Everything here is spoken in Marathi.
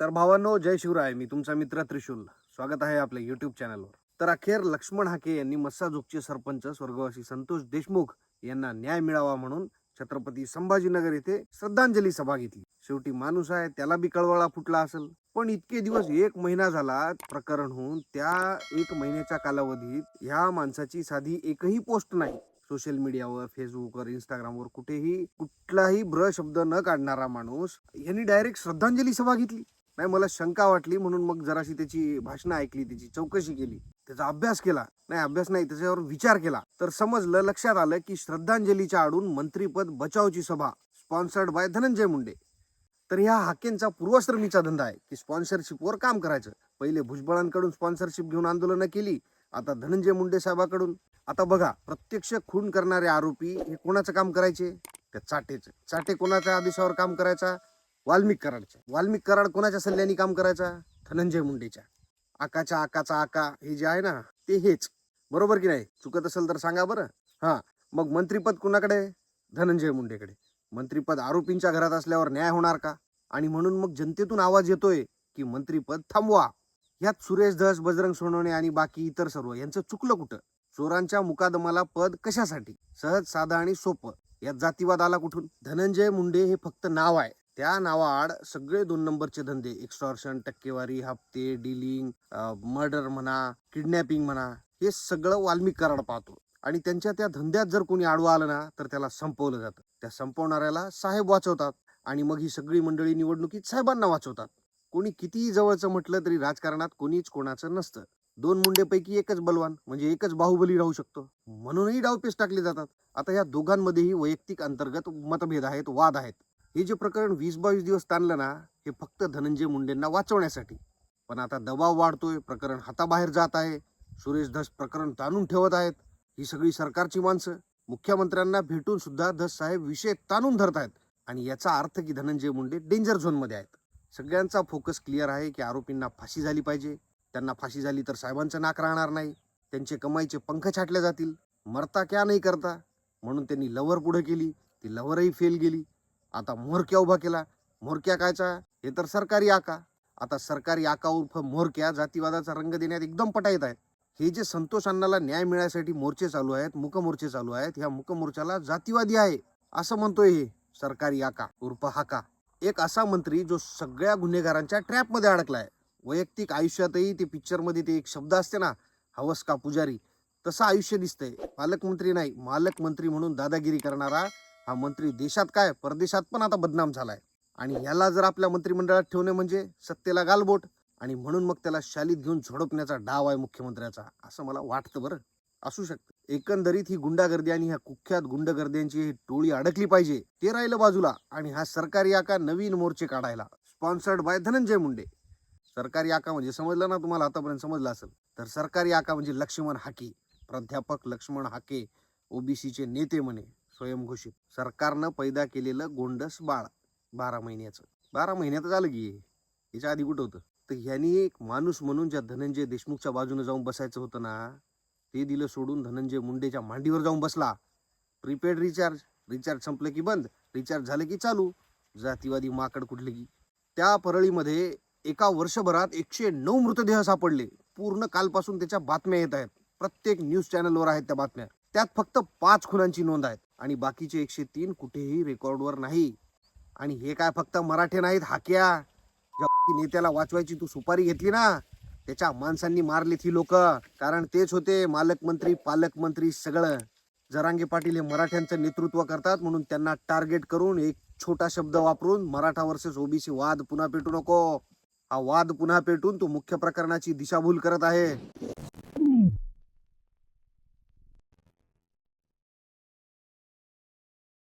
तर भावांनो जय शिवराय. मी तुमचा मित्र त्रिशूल. स्वागत आहे आपल्या युट्यूब चॅनलवर तर अखेर लक्ष्मण हाके यांनी मस्साजोगचे सरपंच स्वर्गवासी संतोष देशमुख यांना न्याय मिळावा म्हणून छत्रपती संभाजीनगर येथे श्रद्धांजली सभा घेतली. शेवटी माणूस आहे त्याला बी कळवळा फुटला असेल. पण इतके दिवस एक महिना झाला प्रकरण होऊन त्या एक महिन्याच्या कालावधीत ह्या माणसाची साधी एकही पोस्ट नाही. सोशल मीडियावर फेसबुकवर इंस्टाग्रामवर कुठेही कुठलाही ब्र शब्द न काढणारा माणूस यांनी डायरेक्ट श्रद्धांजली सभा घेतली. नाही मला शंका वाटली म्हणून मग जराशी त्याची भाषणं ऐकली त्याची चौकशी केली. त्याचा अभ्यास केला. नाही अभ्यास नाही त्याच्यावर विचार केला. तर समजलं लक्षात आलं की श्रद्धांजलीच्या आडून मंत्रीपद बचावची सभा स्पॉन्सर्ड बाय धनंजय मुंडे. तर ह्या हाकेंचा पूर्वश्रमीचा धंदा आहे की स्पॉन्सरशिपवर काम करायचं. पहिले भुजबळांकडून स्पॉन्सरशिप घेऊन आंदोलनं केली आता धनंजय मुंडे साहेबाकडून. आता बघा प्रत्यक्ष खून करणारे आरोपी हे कोणाचं काम करायचे? त्या चाटेचं. चाटे कोणाच्या आदेशावर काम करायचा? वाल्मिक कराडच्या वाल्मिक कराड कोणाच्या सल्ल्याने काम करायचा? धनंजय मुंडेच्या. आकाच्या आकाचा आका हे जे आहे ना ते हेच. बरोबर की नाही? चुकत असेल तर सांगा बरं. हां मग मंत्रीपद कुणाकडे? धनंजय मुंडेकडे. मंत्रीपद आरोपींच्या घरात असल्यावर न्याय होणार का? आणि म्हणून मग जनतेतून आवाज येतोय की मंत्रीपद थांबवा. यात सुरेश धस बजरंग सोनवणे आणि बाकी इतर सर्व यांचं चुकलं कुठं? चोरांच्या मुकादमाला पद कशासाठी? सहज साधा आणि सोपं. यात जातीवाद आला कुठून? धनंजय मुंडे हे फक्त नाव आहे. त्या नावाआड सगळे दोन नंबरचे धंदे एक्स्टॉर्शन टक्केवारी हप्ते डिलिंग मर्डर म्हणा किडनॅपिंग म्हणा हे सगळं वाल्मिक कराड पाहतो. आणि त्यांच्या त्या धंद्यात जर कोणी आडवं आलं ना तर त्याला संपवलं जातं. त्या संपवणाऱ्याला साहेब वाचवतात आणि मग ही सगळी मंडळी निवडणुकीत साहेबांना वाचवतात. कोणी कितीही जवळचं म्हटलं तरी राजकारणात कोणीच कोणाचं नसतं. दोन मुंडेपैकी एकच बलवान म्हणजे एकच बाहुबली राहू शकतो. म्हणूनही डावपेच टाकले जातात. आता या दोघांमध्येही वैयक्तिक अंतर्गत मतभेद आहेत वाद आहेत. हे जे प्रकरण वीस बावीस दिवस ताणलं ना हे फक्त धनंजय मुंडेंना वाचवण्यासाठी. पण आता दबाव वाढतोय प्रकरण हाताबाहेर जात आहे. सुरेश धस प्रकरण ताणून ठेवत आहेत. ही सगळी सरकारची माणसं. मुख्यमंत्र्यांना भेटून सुद्धा धस साहेब विषय ताणून धरत आहेत आणि याचा अर्थ की धनंजय मुंडे डेंजर झोनमध्ये आहेत. सगळ्यांचा फोकस क्लिअर आहे की आरोपींना फाशी झाली पाहिजे. त्यांना फाशी झाली तर साहेबांचं नाक राहणार नाही. त्यांचे कमाईचे पंख छाटले जातील. मरता क्या नाही करता? म्हणून त्यांनी लवर पुढे केली. ती लवरही फेल गेली. आता मोरक्या उभा केला. मोरक्या कायचा? हे तर सरकारी आका. आता सरकारी आका उर्फ मोरक्या जातीवादाचा रंग देण्यात एकदम पटाईत आहेत. हे जे संतोष अण्णाला न्याय मिळायसाठी मोर्चे चालू आहेत मुक मोर्चे चालू आहेत ह्या मुकमोर्चाला जातीवादी आहे असं म्हणतोय हे सरकारी आका उर्फ हाका. एक असा मंत्री जो सगळ्या गुन्हेगारांच्या ट्रॅपमध्ये अडकलाय. वैयक्तिक आयुष्यातही ते पिक्चरमध्ये ते एक शब्द असते ना हवस का पुजारी? तसं आयुष्य दिसतंय. पालकमंत्री नाही मालकमंत्री म्हणून दादागिरी करणारा हा मंत्री देशात काय? परदेशात पण आता बदनाम झालाय. आणि याला जर आपल्या मंत्रिमंडळात ठेवणे म्हणजे सत्तेला गालबोट. आणि म्हणून मग त्याला शालीत घेऊन झोडपण्याचा डाव आहे मुख्यमंत्र्याचा असं मला वाटतं बरं. असू शकतं. एकंदरीत ही गुंडागर्दी आणि ह्या कुख्यात गुंडगर्द्यांची ही टोळी अडकली पाहिजे ते राहिलं बाजूला. आणि हा सरकारी आका नवीन मोर्चे काढायला. Sponsored by Dhananjay Munde. सरकारी आका म्हणजे समजलं ना तुम्हाला? आतापर्यंत समजलं असेल. तर सरकारी आका म्हणजे लक्ष्मण हाके. प्राध्यापक लक्ष्मण हाके ओबीसीचे नेते म्हणे. स्वयंघोषित. सरकारनं पैदा केलेलं गोंडस बाळ बारा महिन्याचं. बारा महिन्यात झालं की याच्या आधी कुठं होतं? तर ह्यांनी एक माणूस म्हणून ज्या धनंजय देशमुखच्या बाजूने जाऊन बसायचं होतं ना ते दिलं सोडून धनंजय मुंडेच्या मांडीवर जाऊन बसला. प्रीपेड रिचार्ज रिचार्ज संपलं की बंद रिचार्ज झालं की चालू. जातीवादी माकड कुठले की. त्या परळीमध्ये एका वर्षभरात एकशे नऊ मृतदेह सापडले. पूर्ण कालपासून त्याच्या बातम्या येत आहेत. प्रत्येक न्यूज चॅनलवर आहेत त्या बातम्या. त्यात फक्त पाच खुनांची नोंद आहेत. आणि बाकीचे एकशे तीन कुठेही रेकॉर्डवर नाही. आणि हे काय फक्त मराठे नाहीत हाक्या? ज्या नेत्याला वाचवायची तू सुपारी घेतली ना त्याच्या माणसांनी मारलीत ही लोक. कारण तेच होते मालकमंत्री पालकमंत्री सगळं. जरांगे पाटील हे मराठ्यांचं नेतृत्व करतात म्हणून त्यांना टार्गेट करून एक छोटा शब्द वापरून मराठा वर्सेस ओबीसी वाद पुन्हा पेटू नको. हा वाद पुन्हा पेटून तो मुख्य प्रकरणाची दिशाभूल करत आहे.